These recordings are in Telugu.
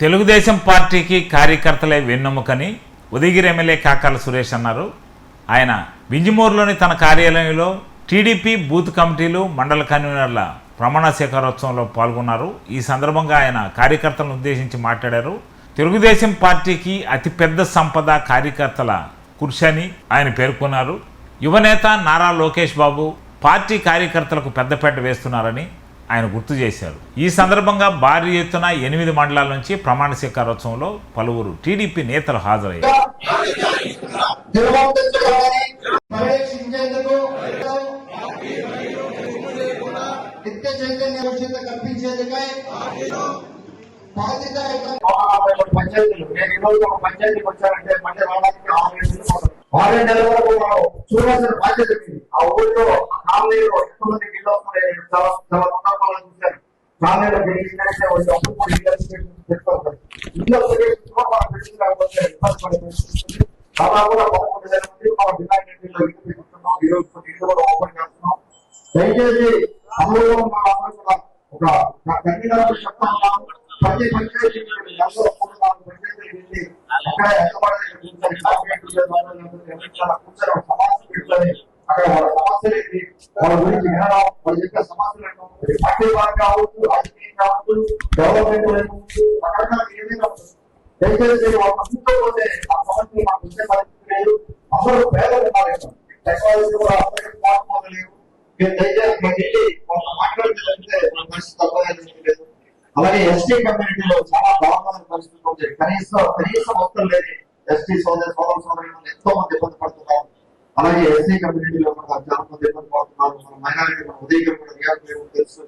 తెలుగుదేశం పార్టీకి కార్యకర్తలే వెన్నెముకని ఉదయగిరి ఎమ్మెల్యే కాకాల సురేష్ అన్నారు. ఆయన వింజమూరులోని తన కార్యాలయంలో టీడీపీ బూత్ కమిటీలు మండల కన్వీనర్ల ప్రమాణ స్వీకారోత్సవంలో పాల్గొన్నారు. ఈ సందర్భంగా ఆయన కార్యకర్తలను ఉద్దేశించి మాట్లాడారు. తెలుగుదేశం పార్టీకి అతిపెద్ద సంపద కార్యకర్తల కృషి ఆయన పేర్కొన్నారు. యువనేత నారా లోకేష్ బాబు పార్టీ కార్యకర్తలకు పెద్దపేట వేస్తున్నారని ఆయన గుర్తు చేశారు ఈ సందర్భంగా భారీ ఎత్తున ఎనిమిది మండలాల నుంచి ప్రమాణ స్వీకారోత్సవంలో పలువురు టీడీపీ నేతలు హాజరయ్యారు. పంచాయతీలు నేను ఈ రోజు ఒక పంచాయతీకి వచ్చానంటే మళ్ళీ రావడానికి ఆరు ఆరు నెలల వరకు మనం చూడాల్సిన బాధ్యత ఆ ఊళ్ళో ఎంతమంది చాలా చాలా సందర్భాలను చూశాను కాలనీలో బిల్డింగ్ వచ్చి పెట్టుకోవాలి. కూడా మనం బిల్డింగ్ కాకపోతే ఇబ్బంది పడే పరిస్థితి పదకొండు వేల మంది డిపార్ట్మెంట్లో ఇల్లు పెట్టుకుంటున్నాం ఈ రోజు కొన్ని ఇల్లు కూడా ఓపెన్ చేస్తున్నాం. దయచేసి అందులో ఉన్న కూడా ఒక కన్వీనర్ చెప్తా ప్రతి పంచాయతీ అందరూ అక్కడ కూర్చొని సమాజం కూర్చొని పెట్టుకొని అక్కడ వాళ్ళ సమస్యలు ఏంటి వాళ్ళ గురించి వినడం వాళ్ళు చెప్పే సమస్యలు పార్టీ కావచ్చు రాజకీయం కావచ్చు డెవలప్మెంట్ కావచ్చు రకరకాల ఏదైనా దయచేసి వాళ్ళ ముందుకోతే ఆ సమస్యలు మాకు వచ్చే పరిస్థితి లేదు. అందరూ పేదలు ఉన్నారు టెక్నాలజీ కూడా అందరికీ స్మార్ట్ లేవు. మీరు దయచేసి మాకు వెళ్ళి వాళ్ళ మాట్లాడితే మన పరిస్థితి తప్పదని లేదు అలాగే ఎస్టీ కమ్యూనిటీలో చాలా దారుణమైన పరిస్థితులు ఉంటాయి కనీసం కనీసం వస్తువులు లేని ఎస్టీ సోదరి సోదర సోదరి ఎంతో మంది అలాగే ఎస్సీ కమ్యూనిటీలో కూడా చాలా మంది ఇబ్బంది పడుతున్నారు మన మైనారిటీ మన ఉదయం కూడా రియాక్ట్ తెలుసు.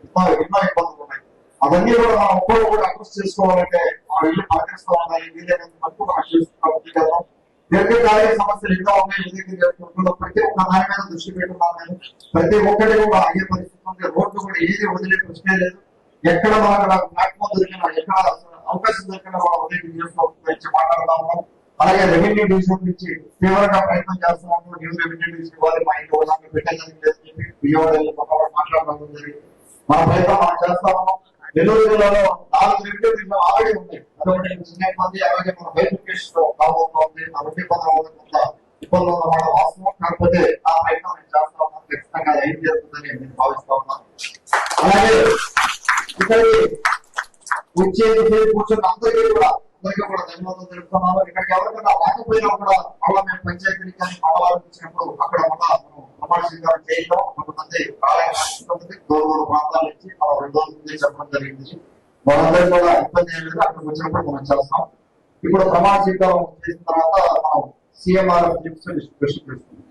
ఎన్నో ఇబ్బందులు ఉన్నాయి. అవన్నీ కూడా మనం ఒక్కరు కూడా అడ్రస్ చేసుకోవాలంటే ఆ ఇల్లు పలకరిస్తూ ఉండాలి. వీలైనంత మటుకు మనం దీర్ఘకాలిక సమస్యలు ఎన్నో ఉన్నాయి. ఉదయం ప్రతి ఒక్క దాని మీద దృష్టి పెట్టున్నాను నేను ప్రతి ఒక్కటి కూడా అయ్యే పరిస్థితి ఉంది. రోడ్లు కూడా ఏది వదిలే ప్రశ్నే లేదు. ఎక్కడ మనకు ప్లాట్ఫామ్ దొరికినా ఎక్కడ అవకాశం దొరికినా మనం ఉదయం చేసుకోవచ్చు మాట్లాడుతా ఉన్నాం. అలాగే రెవెన్యూ డివిజన్ నుంచి తీవ్రంగా ప్రయత్నం చేస్తున్నాము. న్యూ రెవెన్యూ డివిజన్ ఇవ్వాలి. మా ఇంట్లో వాళ్ళని పెట్టాలని చెప్పి విజయవాడలో పక్కన మాట్లాడడం జరిగింది మన ప్రయత్నం మనం చేస్తాము. నెల్లూరు జిల్లాలో నాలుగు రెవెన్యూ డివిజన్ ఆల్రెడీ ఉంది అదొకటి చిన్న ఇబ్బంది అలాగే మన వెరిఫికేషన్లో కాబోతోంది అవన్నీ ఇబ్బంది కొంత ఇబ్బందులు ఉన్నమాట వాస్తవం. కాకపోతే ఆ ప్రయత్నం నేను చేస్తా ఉన్నాను ఖచ్చితంగా ఏం చేస్తుందని నేను భావిస్తా ఉన్నాను. అలాగే ఇక్కడ వచ్చేది కూర్చున్న అందరికీ కూడా అందరికీ కూడా ధన్యవాదాలు తెలుపుతున్నాను ఇక్కడికి ఎవరికైనా రాకపోయినా కూడా మళ్ళీ మేము పంచాయతీకి కానీ మండలాలకు అక్కడ మళ్ళా మనం ప్రమాణ స్వీకారం చేయడం కొంతమంది ఆలయం కొంతమంది ప్రాంతాల నుంచి మనం రెండు రోజుల చెప్పడం జరిగింది వాళ్ళందరూ కూడా ఇబ్బంది ఏం లేదు అక్కడికి వచ్చినప్పుడు మనం చేస్తాం ఇప్పుడు ప్రమాణ స్వీకారం చేసిన తర్వాత మనం సిఎంఆర్ డిస్ట్రిబ్యూషన్ చేస్తున్నాం